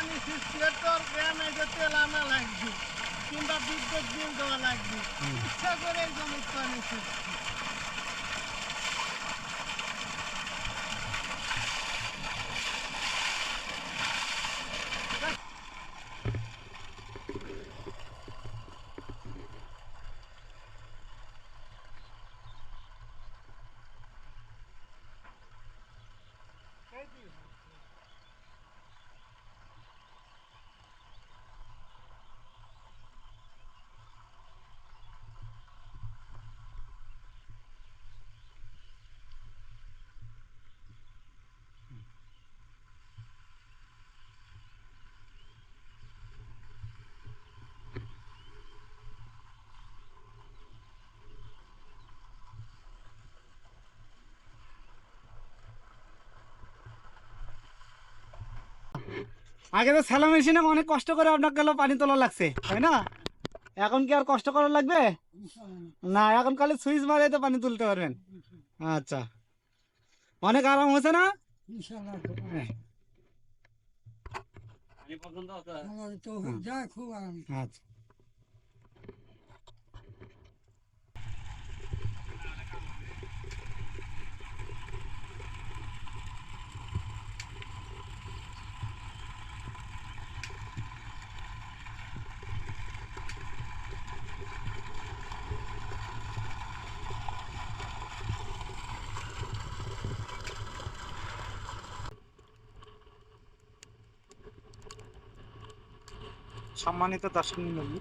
পানি সিস্টেটর গ্রামে যে তেল আনা লাগবে কিংবা বিদ্যুৎ বিল দেওয়া লাগবে। ইচ্ছা করে এই জমির আগে তো স্যালো মেশিনে অনেক কষ্ট করে আপনার গেল পানি তোলা লাগছে তাই না? এখন কি আর কষ্ট করা লাগবে? না এখন খালি সুইচ মারে তো পানি তুলতে পারবেন। আচ্ছা। অনেক আরাম হয়েছে না? হ্যাঁ, আচ্ছা। সম্মানিত দর্শক মন্ডলী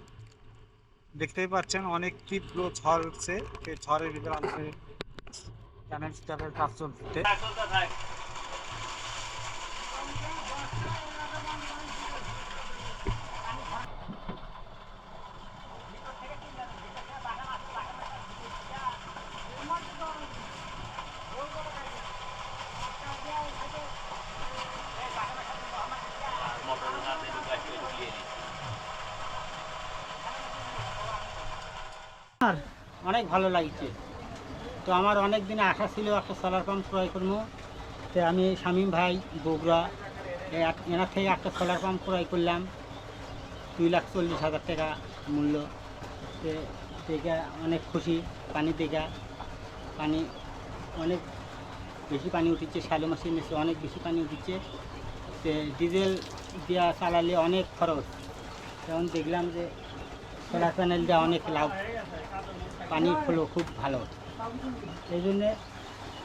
দেখতেই পাচ্ছেন অনেক তীব্র ঝড় উঠছে। সেই ঝড়ের ভিতরে আমাদের চ্যানেল স্টাফের কাজ চলছে। অনেক ভালো লাগছে। তো আমার অনেক দিন আশা ছিল একটা সোলার পাম্প ক্রয় করব। তো আমি শামীম ভাই, বগুড়া এনার থেকে একটা সোলার পাম্প ক্রয় করলাম। দুই লাখ চল্লিশ হাজার টাকা মূল্য। দেখা অনেক খুশি, পানি দেখা। পানি অনেক বেশি পানি উঠেছে, শ্যালো মেশিন এসে অনেক বেশি পানি উঠেছে। তো ডিজেল দেওয়া চালালে অনেক খরচ। তখন দেখলাম যে সোলার প্যানেল দেওয়া অনেক লাভ পানির ফ্লো খুব ভালো। এই জন্যে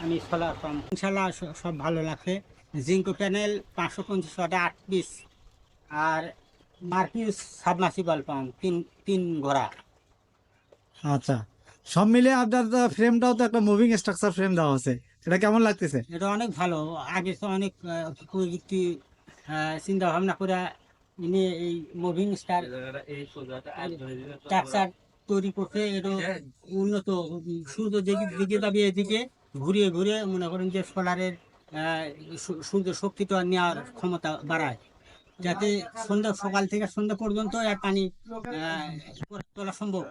আমি সোলার পাম্প ইনশাল্লাহ সব ভালো লাগছে। জিঙ্কো প্যানেল পাঁচশো পঞ্চাশ ওয়াট আট পিস আর মার্কিউস সাবমার্সিবল পাম্প তিন তিন ঘোড়া। আচ্ছা। সব মিলে আপনার ফ্রেমটাও তো একটা মুভিং স্ট্রাকচার ফ্রেম দেওয়া আছে। এটা কেমন লাগতেছে? এটা অনেক ভালো। আগে তো অনেক প্রযুক্তি চিন্তা ভাবনা করে ইনি এই মুভিং স্টার স্ট্রাকচার তৈরি করতে এটা উন্নত সূর্য দিকে যাবে এদিকে ঘুরিয়ে ঘুরিয়ে মনে করেন যে সোলারের সূর্য শক্তিটা নেওয়ার ক্ষমতা বাড়ায়। যাতে সন্ধ্যা সকাল থেকে সন্ধ্যা পর্যন্ত আর পানি তোলা সম্ভব।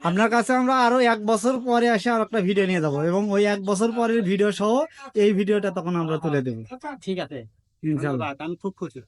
আপনার কাছে আমরা আরও এক বছর পরে এসে আর একটা ভিডিও নিয়ে যাব এবং ওই এক বছর পরের ভিডিও সহ এই ভিডিওটা তখন আমরা তুলে দেবো। ঠিক আছে। ইনশাল্লাহ। ধন্যবাদ আমি খুব খুশি.